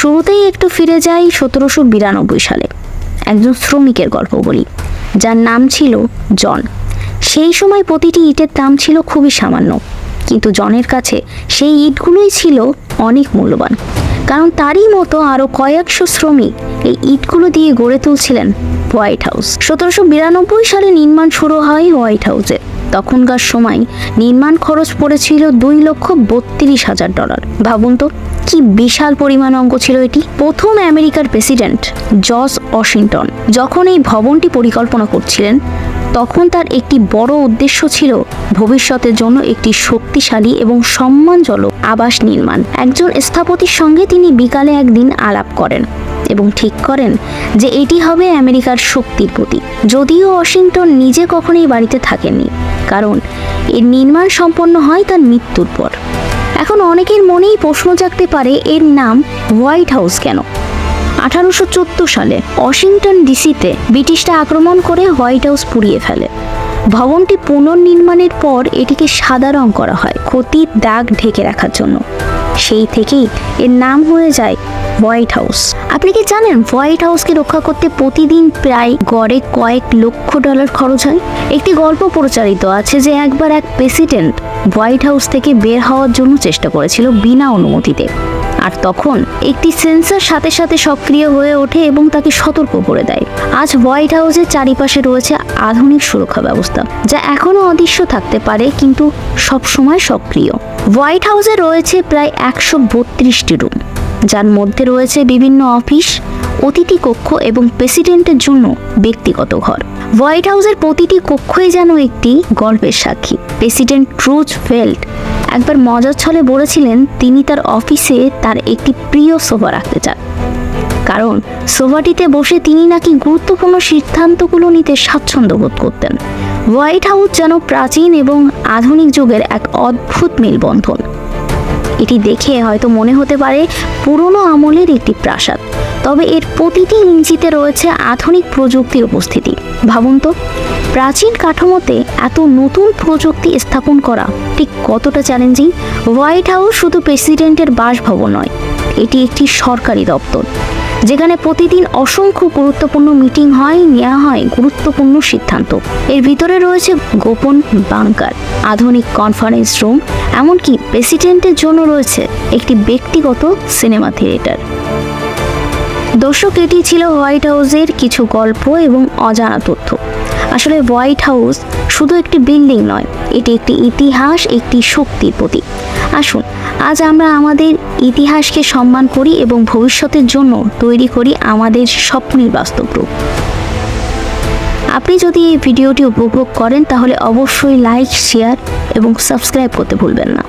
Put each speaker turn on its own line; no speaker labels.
শুরুতেই একটু ফিরে যাই সতেরোশো বিরানব্বই সালে। একজন শ্রমিকের গল্প বলি, যার নাম ছিল জন। সেই সময় প্রতিটি ইটের দাম ছিল খুবই সামান্য, কিন্তু জনের কাছে সেই ইটগুলোই ছিল অনেক মূল্যবান। কারণ তারই মতো আরও কয়েকশো শ্রমিক এই ইটগুলো দিয়ে গড়ে তুলছিলেন হোয়াইট হাউস। সতেরোশো বিরানব্বই সালে নির্মাণ শুরু হয় হোয়াইট হাউসে। তখনকার সময় নির্মাণ খরচ পড়েছিল দুই লক্ষ বত্রিশ হাজার ডলার। ভাবুন তো কি বিশাল পরিমাণ অঙ্ক ছিল এটি? প্রথম আমেরিকার প্রেসিডেন্ট জর্জ ওয়াশিংটন যখন এই ভবনটি পরিকল্পনা করছিলেন, তখন তার একটি বড় উদ্দেশ্য ছিল ভবিষ্যতের জন্য একটি শক্তিশালী এবং সম্মানজনক আবাস নির্মাণ। একজন স্থপতির সঙ্গে তিনি বিকালে একদিন আলাপ করেন এবং ঠিক করেন যে এটি হবে আমেরিকার শক্তির প্রতীক। যদিও ওয়াশিংটন নিজে কখনোই বাড়িতে থাকেননি, কারণ এর নির্মাণ সম্পন্ন হয় তার মৃত্যুর পর। এখন অনেকের মনেই প্রশ্ন জাগতে পারে এর নাম হোয়াইট হাউস কেন? আঠারোশো সালে ওয়াশিংটন ডিসিতে ব্রিটিশরা আক্রমণ করে হোয়াইট হাউস পুড়িয়ে ফেলে। ভবনটি পুনর্নির্মাণের পর এটিকে সাদা রং করা হয় ক্ষতির দাগ ঢেকে রাখার জন্য। সেই থেকেই এর নাম হয়ে যায় হোয়াইট হাউস। আপনি কি জানেন হোয়াইট হাউসকে রক্ষা করতে প্রতিদিন প্রায় গড়ে কয়েক লক্ষ ডলার খরচ হয়? একটি গল্প প্রচারিত আছে যে একবার এক প্রেসিডেন্ট হোয়াইট হাউস থেকে বের হওয়ার জন্য চেষ্টা করেছিল বিনা অনুমতিতে। আর তখন একটি সেন্সর সাথে সাথে সক্রিয় হয়ে ওঠে এবং তাকে সতর্ক করে দেয়। আজ হোয়াইট হাউসের চারিপাশে রয়েছে আধুনিক সুরক্ষা ব্যবস্থা, যা এখনও অদৃশ্য থাকতে পারে, কিন্তু সবসময় সক্রিয়। হোয়াইট হাউসে রয়েছে প্রায় একশো বত্রিশটি রুম, যার মধ্যে রয়েছে বিভিন্ন অফিস, অতিথি কক্ষ এবং প্রেসিডেন্টের জন্য ব্যক্তিগত ঘর। হোয়াইট হাউসের প্রতিটি কক্ষই যেন একটি গল্পের সাক্ষী। প্রেসিডেন্ট ট্রুজ ফেল্ট একবার মজার ছলে বলেছিলেন, তিনি তার অফিসে তার একটি প্রিয় সোফা রাখতে চান। কারণ সোফাটিতে বসে তিনি নাকি গুরুত্বপূর্ণ সিদ্ধান্তগুলো নিতে স্বাচ্ছন্দ্য বোধ করতেন। হোয়াইট হাউস যেন প্রাচীন এবং আধুনিক যুগের এক অদ্ভুত মেলবন্ধন। এটি দেখে হয়তো মনে হতে পারে পুরনো আমলের একটি প্রাসাদ, তবে এর প্রতিটি ইঞ্চিতে রয়েছে আধুনিক প্রযুক্তির উপস্থিতি। ভাবুন তো, প্রাচীন কাঠামোতে এত নতুন প্রযুক্তি স্থাপন করা ঠিক কতটা চ্যালেঞ্জিং হোয়াইট হাউস শুধু প্রেসিডেন্টের বাসভবন নয়, এটি একটি সরকারি দপ্তর, যেখানে প্রতিদিন অসংখ্য গুরুত্বপূর্ণ মিটিং হয় নেওয়া হয় গুরুত্বপূর্ণ সিদ্ধান্ত। এর ভিতরে রয়েছে গোপন বাংকার আধুনিক কনফারেন্স রুম এমনকি প্রেসিডেন্টের জন্য রয়েছে একটি ব্যক্তিগত সিনেমা থিয়েটার দর্শক, এটি ছিল হোয়াইট হাউসের কিছু গল্প এবং অজানা তথ্য। আসলে হোয়াইট হাউস শুধু একটি বিল্ডিং নয়, এটি একটি ইতিহাস, একটি শক্তির প্রতীক। আসুন, আজ আমরা আমাদের ইতিহাসকে সম্মান করি এবং ভবিষ্যতের জন্য তৈরি করি আমাদের স্বপ্নের বাস্তব রূপ। আপনি যদি এই ভিডিওটি উপভোগ করেন, তাহলে অবশ্যই লাইক, শেয়ার এবং সাবস্ক্রাইব করতে ভুলবেন না।